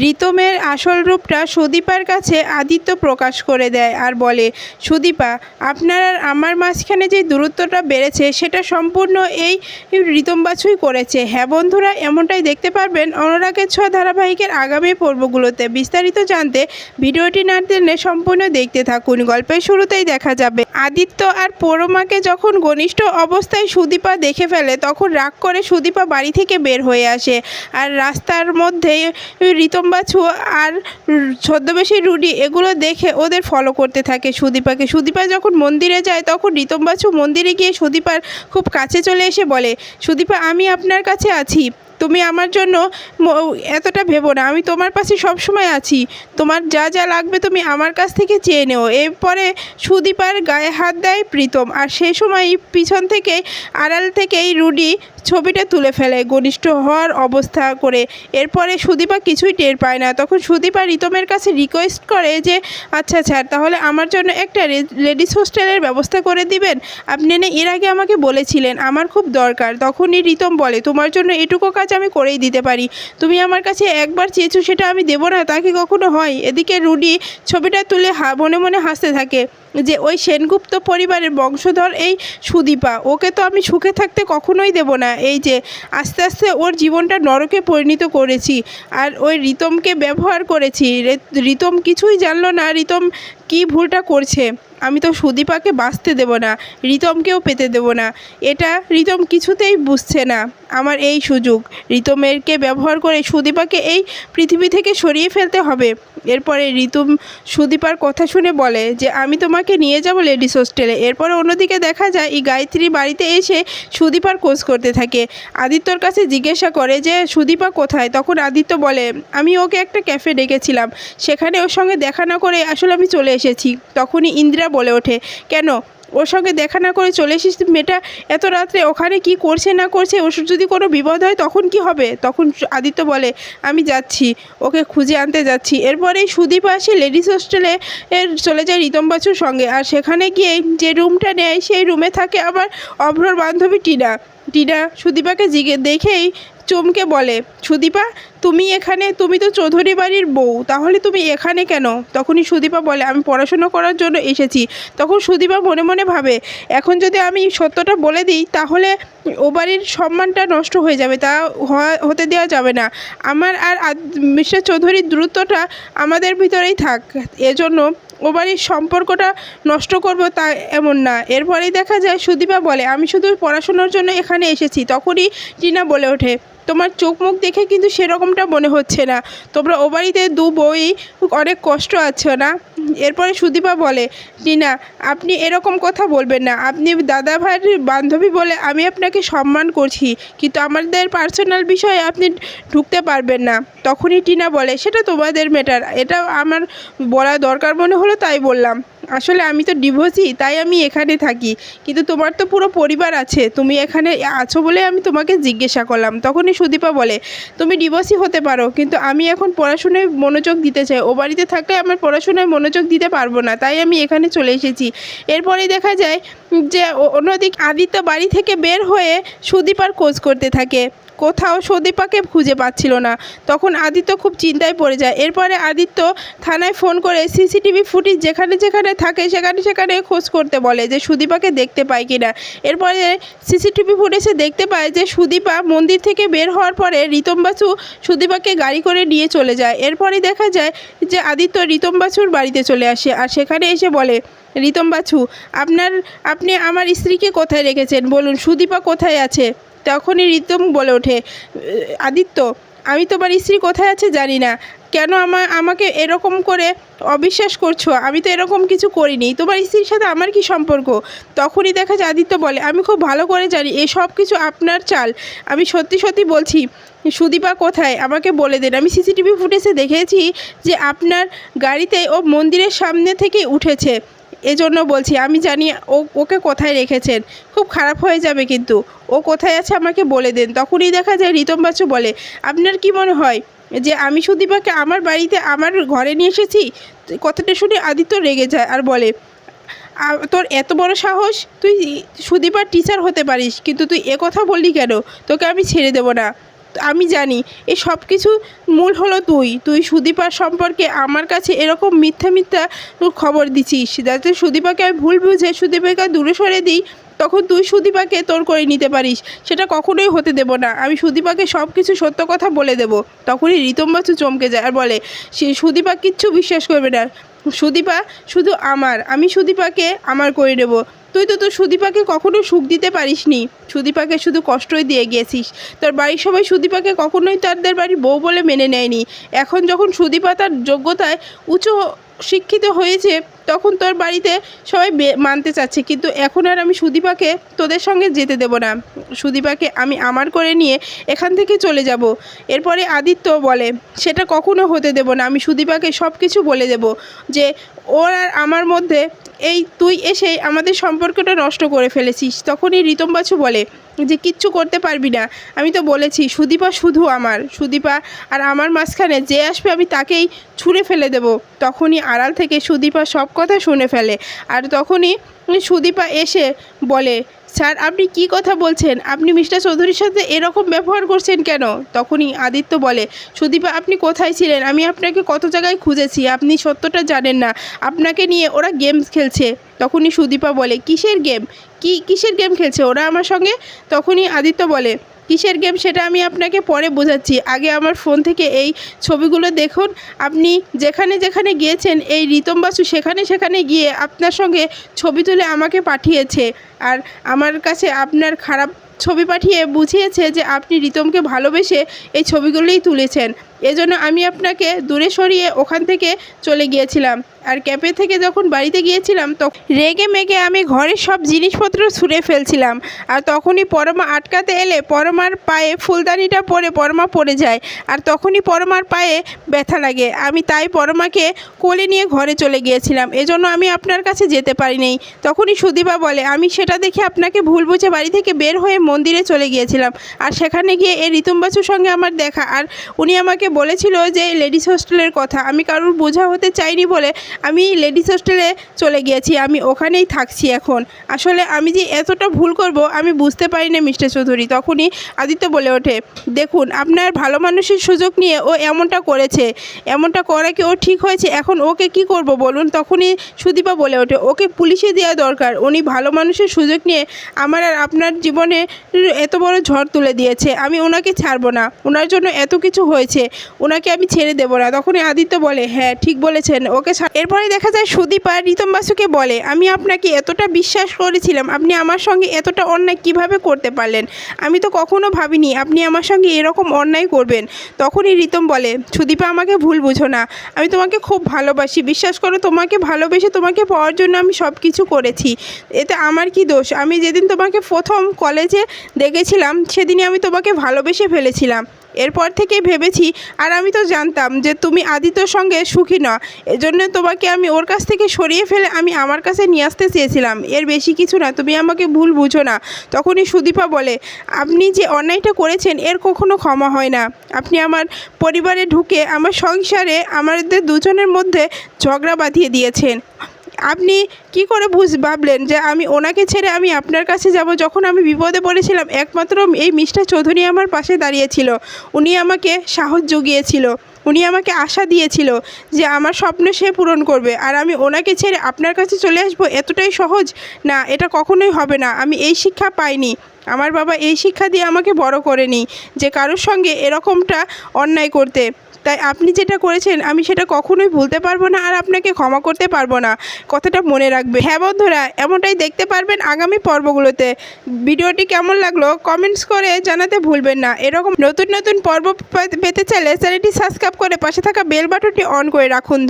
রিতমের আসল রূপটা সুদীপার কাছে আদিত্য প্রকাশ করে দেয় আর বলে, সুদীপা, আপনার আর আমার মাঝখানে যে দূরত্বটা বেড়েছে, সেটা সম্পূর্ণ এই রিতম বাছুই করেছে। হ্যাঁ বন্ধুরা, এমনটাই দেখতে পারবেন অনুরাগের ছোঁয়া ধারাবাহিকের আগামী পর্বগুলোতে। বিস্তারিত জানতে ভিডিওটি না টেনে সম্পূর্ণ দেখতে থাকুন। গল্পের শুরুতেই দেখা যাবে, আদিত্য আর পরমাকে যখন ঘনিষ্ঠ অবস্থায় সুদীপা দেখে ফেলে, তখন রাগ করে সুদীপা বাড়ি থেকে বের হয়ে আসে। আর রাস্তার মধ্যে রিতম বাছু আর ছদ্মবেশী রুডি এগুলো দেখে ওদের ফলো করতে থাকে সুদীপাকে। সুদীপা যখন মন্দিরে যায় তখন রিতম্বাছু মন্দিরে গিয়ে সুদীপার খুব কাছে চলে এসে বলে, সুদীপা, আমি আপনার কাছে আছি। তুমি আমার জন্য এতটা ভেবো না। আমি তোমার পাশে সব সময় আছি। তোমার যা যা লাগবে তুমি আমার কাছ থেকে চেয়ে নেও। এরপরে সুদীপার গায়ে হাত দেয় প্রীতম আর সেই সময় পিছন থেকে, আড়াল থেকেই রুডি ছবিটা তুলে ফেলে ঘনিষ্ঠ হওয়ার অবস্থা করে। এরপরে সুদীপা কিছুই টের পায় না। তখন সুদীপা রিতমের কাছে রিকোয়েস্ট করে যে আচ্ছা স্যার তাহলে আমার জন্য একটা লেডিস হোস্টেলের ব্যবস্থা করে দিবেন? আপনি এর আগে আমাকে বলেছিলেন, আমার খুব দরকার। তখনই রিতম বলে, তোমার জন্য এটুকু কাজ আমি করেই দিতে পারি। তুমি আমার কাছে একবার চেয়েছো সেটা আমি দেবো না তাকে কখনো হয়? এদিকে রুডি ছবিটা তুলে মনে মনে হাসতে থাকে যে, ওই সেনগুপ্ত পরিবারের বংশধর এই সুদীপা, ওকে তো আমি সুখে থাকতে কখনোই দেব না। এই যে, আস্তে আস্তে ওর জীবনটা নরকে পরিণত করেছি আর ওই রিতমকে ব্যবহার করেছি। রিতম কিছুই জানলো না রিতম কি ভুলটা করছে। আমি তো সুদীপাকে বাঁচতে দেব না, রিতমকেও পেতে দেব না। এটা রিতম কিছুতেই বুঝছে না। আমার এই সুযোগ। রিতমেরকে ব্যবহার করে সুদীপাকে এই পৃথিবী থেকে সরিয়ে ফেলতে হবে। এরপরে রিতুম সুদীপার কথা শুনে বলে যে, আমি তোমাকে নিয়ে যাব লেডিস হোস্টেলে। এরপরে অন্যদিকে দেখা যায়, এই গায়ত্রী বাড়িতে এসে সুদীপার খোঁজ করতে থাকে। আদিত্যর কাছে জিজ্ঞাসা করে যে, সুদীপা কোথায়? তখন আদিত্য বলে, আমি ওকে একটা ক্যাফে ডেকেছিলাম। সেখানে ওর সঙ্গে দেখা না করে আসলে আমি চলে এসেছি। তখনই ইন্দিরা বলে ওঠে, কেন? ওর সঙ্গে দেখা না করে চলে এসেছিস মেয়েটা, এত রাত্রে ওখানে কি করছে না করছে ওর যদি কোনো বিপদ হয় তখন কি হবে? তখন আদিত্য বলে, আমি যাচ্ছি, ওকে খুঁজে আনতে যাচ্ছি। এরপরেই সুদীপ আসে লেডিস হোস্টেলে এর চলে যায় রিতম বাছুর সঙ্গে। আর সেখানে গিয়ে যে রুমটা নেয়, সেই রুমে থাকে আবার অভ্রর বান্ধবী টিনা। টিনা সুদীপাকে জিগে দেখেই চমকে বলে, সুদীপা, তুমি এখানে, তুমি তো চৌধুরী বাড়ির বউ, তাহলে তুমি এখানে কেন? তখনই সুদীপা বলে, আমি পড়াশুনো করার জন্য এসেছি। তখন সুদীপা মনে মনে ভাবে, এখন যদি আমি সত্যটা বলে দিই, তাহলে ও বাড়ির সম্মানটা নষ্ট হয়ে যাবে, তা হতে দেওয়া যাবে না। আমার আর মিস্টার চৌধুরীর দূরত্বটা আমাদের ভিতরেই থাক। এজন্য ও বাড়ির সম্পর্কটা নষ্ট করব তা এমন না। এরপরেই দেখা যায়, সুদীপা বলে, আমি শুধু পড়াশোনার জন্য এখানে এসেছি। তখনই টিনা বলে ওঠে তোমার চোখ মুখ দেখে কিন্তু সেরকমটা মনে হচ্ছে না। তোমরা ও বাড়িতে দু বই অনেক কষ্ট আছে না? এরপরে সুদীপা বলে, টিনা, আপনি এরকম কথা বলবেন না। আপনি দাদা ভাইয়ের বান্ধবী বলে আমি আপনাকে সম্মান করছি, কিন্তু আমাদের পার্সোনাল বিষয়ে আপনি ঢুকতে পারবেন না। তখনই টিনা বলে, সেটা তোমাদের ম্যাটার এটা আমার বলা দরকার মনে হলো তাই বললাম। আসলে আমি তো ডিভোর্সি তাই আমি এখানে থাকি। কিন্তু তোমার তো পুরো পরিবার আছে, তুমি এখানে আছো বলে আমি তোমাকে জিজ্ঞাসা করলাম। তখনই সুদীপা বলে, তুমি ডিভোর্সি হতে পারো, কিন্তু আমি এখন পড়াশোনায় মনোযোগ দিতে চাই। ও বাড়িতে থাকলে আমার পড়াশোনায় মনোযোগ দিতে পারব না, তাই আমি এখানে চলে এসেছি। এরপরেই দেখা যায় যে অন্যদিক আদিত্য বাড়ি থেকে বের হয়ে সুদীপার খোঁজ করতে থাকে। কোথাও সুদীপাকে খুঁজে পাচ্ছিল না। তখন আদিত্য খুব চিন্তায় পড়ে যায়। এরপরে আদিত্য থানায় ফোন করে সিসিটিভি ফুটেজ যেখানে যেখানে থাকে সেখানে সেখানে খোঁজ করতে বলে যে সুদীপাকে দেখতে পায় কিনা। এরপরে সিসিটিভি ফুটেজে দেখতে পায় যে সুদীপা মন্দির থেকে বের হওয়ার পরে রিতম বাসু সুদীপাকে গাড়ি করে নিয়ে চলে যায়। এরপরে দেখা যায় যে আদিত্য রিতম বাছুর বাড়িতে চলে আসে আর সেখানে এসে বলে রিতম বাছু আপনার, আপনি আমার স্ত্রীকে কোথায় রেখেছেন? বলুন, সুদীপা কোথায় আছে? তখনই রিতম বলে ওঠে, আদিত্য, আমি তোমার স্ত্রী কোথায় আছে জানি না। কেন আমার আমাকে এরকম করে অবিশ্বাস করছ? আমি তো এরকম কিছু করিনি। তোমার স্ত্রীর সাথে আমার কি সম্পর্ক? তখনই দেখা যায়, আদিত্য বলে, আমি খুব ভালো করে জানি এই সব কিছু আপনার চাল। আমি সত্যি সত্যি বলছি, সুদীপা কোথায়? আমাকে বলে দেন। আমি সিসিটিভি ফুটেজে দেখেছি যে আপনার গাড়িতে ও মন্দিরের সামনে থেকে উঠেছে। এজন্য বলছি, আমি জানি ও, ওকে কোথায় রেখেছেন, খুব খারাপ হয়ে যাবে কিন্তু। ও কোথায় আছে আমাকে বলে দেন। তখনই দেখা যায় রিতম বাচ্চু বলে, আপনার কি মনে হয় যে আমি সুদীপাকে আমার বাড়িতে, আমার ঘরে নিয়ে এসেছি? কথাটা শুনে আদিত্য রেগে যায় আর বলে তোর এত বড় সাহস? তুই সুদীপার টিচার হতে পারিস, কিন্তু তুই এ কথা বললি কেন? তোকে আমি ছেড়ে দেবো না। আমি জানি এই সব কিছু মূল হলো তুই। তুই সুদীপার সম্পর্কে আমার কাছে এরকম মিথ্যা মিথ্যা খবর দিছিস। যাতে সুদীপাকে আমি ভুল বুঝে সুদীপাকে দূরে সরে দিই, তখন তুই সুদীপাকে তোর করে নিতে পারিস। সেটা কখনোই হতে দেব না। আমি সুদীপাকে সব কিছু সত্য কথা বলে দেব। তখনই রিতম বাসু চমকে যায় আর বলে, সে সুদীপা কিচ্ছু বিশ্বাস করবে না। সুদীপা, শুধু আমার, আমি সুদীপাকে আমার করে দেবো তুই তো তোর সুদীপাকে কখনো সুখ দিতে পারিস নি সুদীপাকে শুধু কষ্টই দিয়ে গিয়েছিস তার বাড়ির সবাই সুদীপাকে কখনোই তাদের বাড়ির বউ বলে মেনে নেয়নি। এখন যখন সুদীপা তার যোগ্যতায় উঁচু শিক্ষিত হয়েছে, তখন তোর বাড়িতে সবাই মানতে চাচ্ছে। কিন্তু এখন আর আমি সুদীপাকে তোদের সঙ্গে যেতে দেব না। সুদীপাকে আমি আমার করে নিয়ে এখান থেকে চলে যাব। এরপরে আদিত্য বলে, সেটা কখনো হতে দেব না। আমি সুদীপাকে সব কিছু বলে দেব যে, ওর আর আমার মধ্যে এই তুই এসে আমাদের সম্পর্কটা নষ্ট করে ফেলেছিস। তখনই রিতম বাছু বলে যে কিচ্ছু করতে পারবি না। আমি তো বলেছি, সুদীপা শুধু আমার। সুদীপা আর আমার মাঝখানে যে আসবে আমি তাকেই ছুঁড়ে ফেলে দেব। তখনই আড়াল থেকে সুদীপা সব কথা শুনে ফেলে। আর তখনই সুদীপা এসে বলে স্যার, আপনি কি কথা বলছেন? আপনি মিস্টার চৌধুরীর সাথে এরকম ব্যবহার করছেন কেন? তখনই আদিত্য বলে, সুদীপা, আপনি কোথায় ছিলেন? আমি আপনাকে কত জায়গায় খুঁজেছি, আপনি সত্যটা জানেন না। আপনাকে নিয়ে ওরা গেমস খেলছে। তখনই সুদীপা বলে, কিসের গেম? কি, কিসের গেম খেলছে ওরা আমার সঙ্গে? তখনই আদিত্য বলে কিসের গেম সেটা আমি আপনাকে পরে বোঝাচ্ছি। আগে আমার ফোন থেকে এই ছবিগুলো দেখুন। আপনি যেখানে যেখানে গিয়েছেন, এই রিতম বাসু সেখানে সেখানে গিয়ে আপনার সঙ্গে ছবি তুলে আমাকে পাঠিয়েছে। আর আমার কাছে আপনার খারাপ ছবি পাঠিয়ে বুঝিয়েছে যে আপনি রিতমকে ভালোবেসে এই ছবিগুলোই তুলেছেন। এজন্য আমি আপনাকে দূরে সরিয়ে ওখান থেকে চলে গিয়েছিলাম। আর ক্যাফে থেকে যখন বাড়িতে গিয়েছিলাম তখন রেগে মেগে আমি ঘরের সব জিনিসপত্র ছুঁড়ে ফেলছিলাম। আর তখনই পরমা আটকাতে এলে পরমার পায়ে ফুলদানিটা পরে পরমা পড়ে যায়। আর তখনই পরমার পায়ে ব্যথা লাগে। আমি তাই পরমাকে কোলে নিয়ে ঘরে চলে গিয়েছিলাম। এজন্য আমি আপনার কাছে যেতে পারিনি। তখনই সুদীপা বলে, আমি সেটা দেখে আপনাকে ভুল বুঝে বাড়ি থেকে বের হয়ে মন্দিরে চলে গিয়েছিলাম। আর সেখানে গিয়ে এই রিতুম বাসুর সঙ্গে আমার দেখা। আর উনি আমাকে বলেছিল যে, লেডিস হোস্টেলের কথা। আমি কারোর বোঝা হতে চাইনি বলে আমি লেডিস হোস্টেলে চলে গিয়েছি, আমি ওখানেই থাকছি এখন। আসলে আমি যে এতটা ভুল করব, আমি বুঝতে পারি না মিস্টার চৌধুরী। তখনই আদিত্য বলে ওঠে, দেখুন, আপনার ভালো মানুষের সুযোগ নিয়ে ও এমনটা করেছে। এমনটা করা কি ও ঠিক হয়েছে? এখন ওকে কি করব বলুন? তখনই সুদীপা বলে ওঠে, ওকে পুলিশে দেওয়া দরকার। উনি ভালো মানুষের সুযোগ নিয়ে আমার আর আপনার জীবনে এত বড় ঝড় তুলে দিয়েছে। আমি ওনাকে ছাড়বো না। ওনার জন্য এত কিছু হয়েছে। ওনাকে আমি ছেড়ে দেবো না। তখনই আদিত্য বলে হ্যাঁ ঠিক বলেছেন। ওকে এরপরে দেখা যায় সুদীপা রিতম বাসুকে বলে, আমি আপনাকে এতটা বিশ্বাস করেছিলাম, আপনি আমার সঙ্গে এতটা অন্যায় কীভাবে করতে পারলেন? আমি তো কখনো ভাবিনি আপনি আমার সঙ্গে এরকম অন্যায় করবেন। তখনই রিতম বলে, সুদীপা, আমাকে ভুল বুঝো না। আমি তোমাকে খুব ভালোবাসি। বিশ্বাস করো, তোমাকে ভালোবেসে তোমাকে পাওয়ার জন্য আমি সব কিছু করেছি। এতে আমার কি দোষ? আমি যেদিন তোমাকে প্রথম কলেজে দেখেছিলাম, সেদিনই আমি তোমাকে ভালোবেসে ফেলেছিলাম। এরপর থেকে ভেবেছি, আর আমি তো জানতাম যে তুমি আদিত্যর সঙ্গে সুখী না এজন্য তোমাকে আমি ওর কাছ থেকে সরিয়ে ফেলে আমি আমার কাছে নিয়ে আসতে চেয়েছিলাম। এর বেশি কিছু না, তুমি আমাকে ভুল বুঝো না। তখনই সুদীপা বলে, আপনি যে অন্যায়টা করেছেন, এর কখনো ক্ষমা হয় না। আপনি আমার পরিবারে ঢুকে আমার সংসারে আমাদের দুজনের মধ্যে ঝগড়া বাঁধিয়ে দিয়েছেন। আপনি কি করে বুঝ, ভাবলেন যে আমি ওনাকে ছেড়ে আমি আপনার কাছে যাব? যখন আমি বিপদে পড়েছিলাম, একমাত্র এই মিস্টার চৌধুরী আমার পাশে দাঁড়িয়েছিল উনি আমাকে সাহস জুগিয়েছিল। উনি আমাকে আশা দিয়েছিল যে আমার স্বপ্ন সে পূরণ করবে। আর আমি ওনাকে ছেড়ে আপনার কাছে চলে আসব এতটাই সহজ? না, এটা কখনোই হবে না। আমি এই শিক্ষা পাইনি। আমার বাবা এই শিক্ষা দিয়ে আমাকে বড় করেনি যে কারোর সঙ্গে এরকমটা অন্যায় করতে। তাই আপনি যেটা করেছেন, আমি সেটা কখনোই ভুলতে পারব না আর আপনাকে ক্ষমা করতে পারব না। কথাটা মনে রাখবে। হ্যাঁ বন্ধুরা, এমনটাই দেখতে পারবেন আগামী পর্বগুলোতে। ভিডিওটি কেমন লাগল কমেন্টস করে জানাতে ভুলবেন না। এরকম নতুন নতুন পর্ব পেতে চাইলে চ্যানেলটি সাবস্ক্রাইব করে পাশে থাকা বেল বাটনটি অন করে রাখুন।